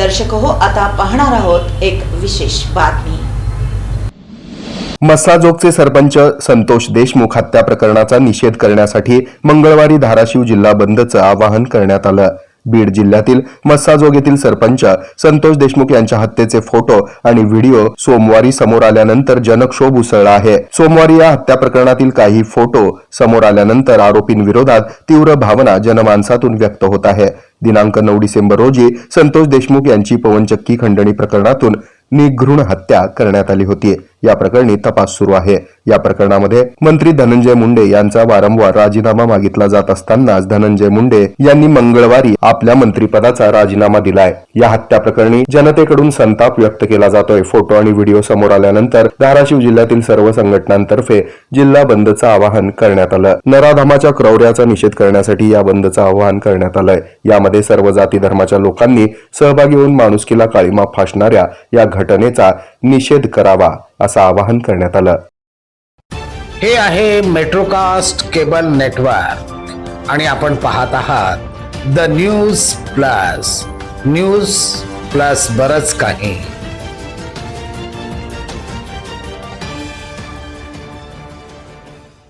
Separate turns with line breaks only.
दर्शक हो आता पाहणार आहोत एक विशेष बातमी.
मस्साजोगचे सरपंच संतोष देशमुख हत्या प्रकरणाचा निषेध करण्यासाठी मंगळवारी धाराशिव जिल्हा बंदचं आवाहन करण्यात आलं. बीड जिल्ह्यातील मस्साजोग येथील सरपंच संतोष देशमुख यांच्या हत्येचे फोटो आणि व्हिडिओ सोमवारी समोर आल्यानंतर जनक्षोभ उसळला आहे. सोमवारी या हत्या प्रकरणातील काही फोटो समोर आल्यानंतर आरोपींविरोधात तीव्र भावना जनमानसातून व्यक्त होत आहे. दिनांक नऊ डिसेंबर रोजी संतोष देशमुख यांची पवनचक्की खंडणी प्रकरणातून निघृण हत्या करण्यात आली होती. या प्रकरणी तपास सुरू आहे. या प्रकरणामध्ये मंत्री धनंजय मुंडे यांचा वारंवार राजीनामा मागितला जात असतानाच धनंजय मुंडे यांनी मंगळवारी आपल्या मंत्रिपदाचा राजीनामा दिलाय. या हत्या प्रकरणी जनतेकडून संताप व्यक्त केला जातोय. फोटो आणि व्हिडिओ समोर आल्यानंतर धाराशिव जिल्ह्यातील सर्व संघटनांतर्फे जिल्हा बंदचं आवाहन करण्यात आलं. नराधामाच्या क्रौर्याचा निषेध करण्यासाठी या बंदचं आवाहन करण्यात आलंय. यामध्ये सर्व जाती धर्माच्या लोकांनी सहभागी होऊन माणुसकीला काळीमा फासणाऱ्या या घटनेचा निषेध करावा. असं आवाहन करण्यात आलं.
हे आहे मेट्रोकास्ट केबल नेटवर्क आणि आपण पाहत आहात the news plus news plus बरच काही.